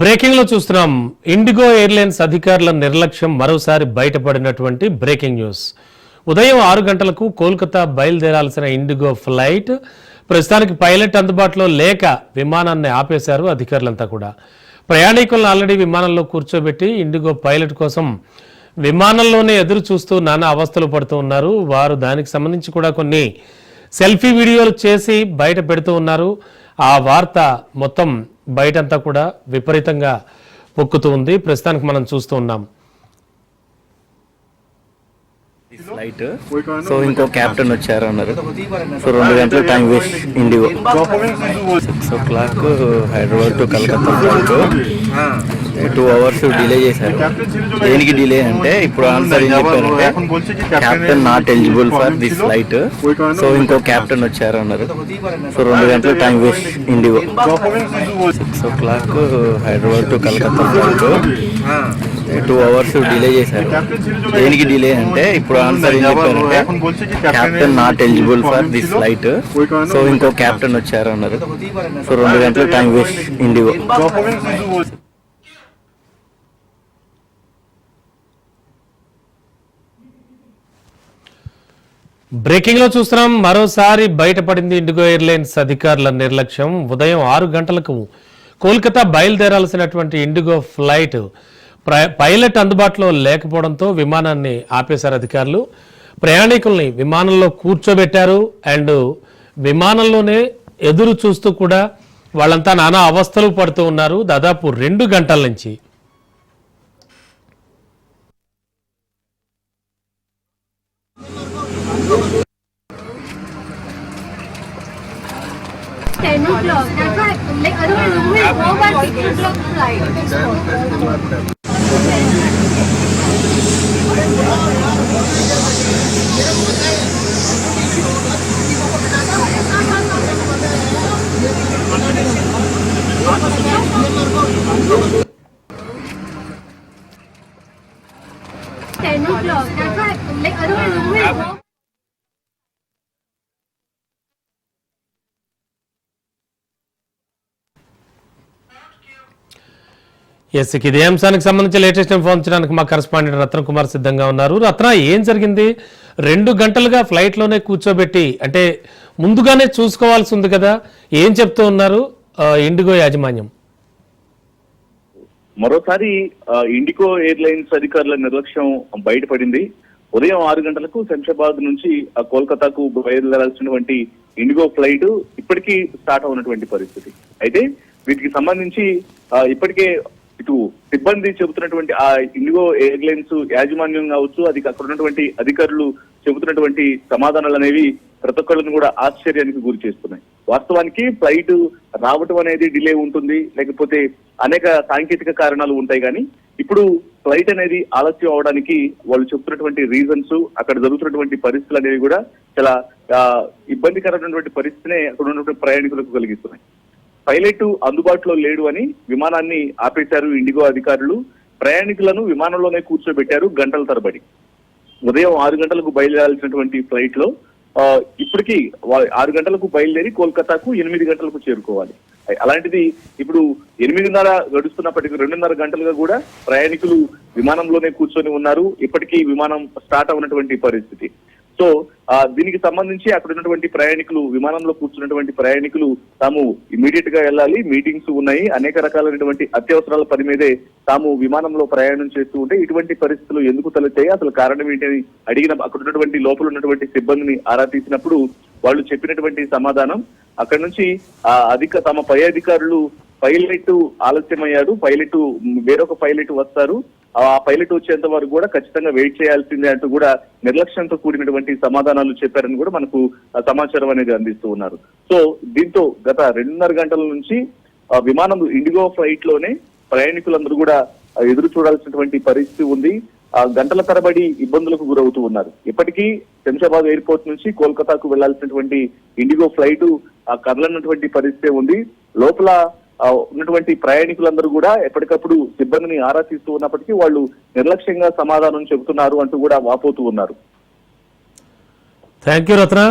బ్రేకింగ్లో చూస్తున్నాం. IndiGo airlines అధికారుల నిర్లక్ష్యం మరోసారి బయటపడినటువంటి బ్రేకింగ్ న్యూస్. ఉదయం ఆరు గంటలకు కోల్కతా బయలుదేరాల్సిన ఇండిగో ఫ్లైట్ ప్రస్తుతానికి పైలట్ అందుబాటులో లేక విమానాన్ని ఆపేశారు అధికారులంతా కూడా. ప్రయాణికులను ఆల్రెడీ విమానంలో కూర్చోబెట్టి ఇండిగో పైలట్ కోసం విమానంలోనే ఎదురు చూస్తూ నానా అవస్థలు పడుతూ ఉన్నారు. వారు దానికి సంబంధించి కూడా కొన్ని సెల్ఫీ వీడియోలు చేసి బయట పెడుతూ ఉన్నారు. ఆ వార్త మొత్తం బయటంతా కూడా విపరీతంగా పొక్కుతూ ఉంది. ప్రస్తుతానికి మనం చూస్తూ ఉన్నాం. ఫ్లైట్ సో ఇంకో క్యాప్టెన్ వచ్చారు అన్నారు. సో రెండు గంటలు time waste IndiGo six o'clock Hyderabad to Calcutta flight two hours delay చేశారు. దేనికి డిలే అంటే ఇప్పుడు ఆన్సర్ ఏం చెప్పారంటే captain not eligible for this flight so ఇంకో క్యాప్టెన్ వచ్చారు అన్నారు. సో రెండు గంటలు time waste IndiGo six o'clock Hyderabad to Calcutta flight two hours delay చేశారు. దేనికి డిలే అంటే ఇప్పుడు ఆన్సర్ ఏం చెప్పారంటే captain not eligible for this flight so ఇంకో క్యాప్టెన్ వచ్చారు అన్నారు. సో రెండు గంటలు టైం వేస్ట్ ఇండిగో బ్రేకింగ్లో చూస్తున్నాం. మరోసారి బయటపడింది ఇండిగో ఎయిర్లైన్స్ అధికారుల నిర్లక్ష్యం. ఉదయం ఆరు గంటలకు కోల్కతా బయలుదేరాల్సినటువంటి ఇండిగో ఫ్లైట్ పైలట్ అందుబాటులో లేకపోవడంతో విమానాన్ని ఆపేశారు అధికారులు. ప్రయాణికుల్ని విమానంలో కూర్చోబెట్టారు. అండ్ విమానంలోనే ఎదురు చూస్తూ కూడా వాళ్ళంతా నానా అవస్థలు పడుతూ ఉన్నారు. దాదాపు రెండు గంటల నుంచి. Ten o'clock. That's why, like, otherwise, will go by six o'clock flight. Để nút lửa, cái khác, lấy ở đâu là đúng không? Yes ఇదే అంశానికి సంబంధించి లేటెస్ట్ ఇన్ఫార్మేషన్ మా కరెస్పాండెంట్ రత్న కుమార్ సిద్ధంగా ఉన్నారు. రత్న ఏం జరిగింది? రెండు గంటలుగా ఫ్లైట్లోనే కూర్చోబెట్టి అంటే ముందుగానే చూసుకోవాల్సి ఉంది కదా ఏం చెప్తూ ఉన్నారు ఇండిగో యాజమాన్యం? మరోసారి ఇండిగో ఎయిర్లైన్స్ అధికారుల నిర్లక్ష్యం బయటపడింది. ఉదయం ఆరు గంటలకు శంషాబాద్ నుంచి ఆ, కోల్కతాకు బయలుదేరాల్సినటువంటి ఇండిగో ఫ్లైట్ ఇప్పటికీ స్టార్ట్ అవునటువంటి పరిస్థితి. అయితే వీటికి సంబంధించి ఇప్పటికే ఇటు సిబ్బంది చెబుతున్నటువంటి ఆ ఇండిగో ఎయిర్లైన్స్ యాజమాన్యం కావచ్చు అది అక్కడ ఉన్నటువంటి అధికారులు చెబుతున్నటువంటి సమాధానాలు అనేవి ప్రతి ఒక్కళ్ళని కూడా ఆశ్చర్యానికి గురి చేస్తున్నాయి. వాస్తవానికి ఫ్లైట్ రావటం అనేది డిలే ఉంటుంది లేకపోతే అనేక సాంకేతిక కారణాలు ఉంటాయి కానీ ఇప్పుడు ఫ్లైట్ అనేది ఆలస్యం అవడానికి వాళ్ళు చెప్తున్నటువంటి రీజన్స్ అక్కడ జరుగుతున్నటువంటి పరిస్థితులు అనేవి కూడా చాలా ఇబ్బందికరమైనటువంటి పరిస్థితినే అక్కడ ఉన్నటువంటి ప్రయాణికులకు కలిగిస్తున్నాయి. పైలట్ అందుబాటులో లేడు అని విమానాన్ని ఆపేశారు ఇండిగో అధికారులు. ప్రయాణికులను విమానంలోనే కూర్చోబెట్టారు గంటల తరబడి. ఉదయం ఆరు గంటలకు బయలుదేరాల్సినటువంటి ఫ్లైట్లో ఇప్పటికీ ఆరు గంటలకు బయలుదేరి కోల్కతాకు ఎనిమిది గంటలకు చేరుకోవాలి. అలాంటిది ఇప్పుడు ఎనిమిదిన్నర గడుస్తున్నప్పటికీ రెండున్నర గంటలుగా కూడా ప్రయాణికులు విమానంలోనే కూర్చొని ఉన్నారు. ఇప్పటికీ విమానం స్టార్ట్ అవునటువంటి పరిస్థితి. సో ఆ, దీనికి సంబంధించి అక్కడ ఉన్నటువంటి ప్రయాణికులు విమానంలో కూర్చున్నటువంటి ప్రయాణికులు తాము ఇమీడియట్గా వెళ్ళాలి. మీటింగ్స్ ఉన్నాయి. అనేక రకాలైనటువంటి అత్యవసరాల పని మీదే తాము విమానంలో ప్రయాణం చేస్తూ ఉంటే ఇటువంటి పరిస్థితులు ఎందుకు తలెత్తాయి? అసలు కారణం ఏంటని అడిగిన అక్కడ ఉన్నటువంటి లోపల ఉన్నటువంటి సిబ్బందిని ఆరా తీసినప్పుడు వాళ్ళు చెప్పినటువంటి సమాధానం అక్కడ నుంచి ఆ అధిక తమ పై అధికారులు పైలట్ ఆలస్యమయ్యారు. పైలట్ వేరొక పైలట్ వస్తారు. ఆ పైలట్ వచ్చేంత వరకు కూడా ఖచ్చితంగా వెయిట్ చేయాల్సిందే అంటూ కూడా నిర్లక్ష్యంతో కూడినటువంటి సమాధానాలు చెప్పారని కూడా మనకు సమాచారం అనేది అందిస్తూ ఉన్నారు. సో దీంతో గత రెండున్నర గంటల నుంచి విమానం ఇండిగో ఫ్లైట్లోనే ప్రయాణికులందరూ కూడా ఎదురు చూడాల్సినటువంటి పరిస్థితి ఉంది. ఆ, గంటల తరబడి ఇబ్బందులకు గురవుతూ ఉన్నారు. ఇప్పటికీ శంషాబాద్ ఎయిర్పోర్ట్ నుంచి కోల్కతాకు వెళ్ళాల్సినటువంటి ఇండిగో ఫ్లైట్ ఆ కదలన్నటువంటి పరిస్థితి ఉంది. లోపల ఉన్నటువంటి ప్రయాణికులందరూ కూడా ఎప్పటికప్పుడు సిబ్బందిని ఆరా తీస్తూ ఉన్నప్పటికీ వాళ్ళు నిర్లక్ష్యంగా సమాధానం చెబుతున్నారు అంటూ కూడా వాపోతూ ఉన్నారు. Thank you Ratna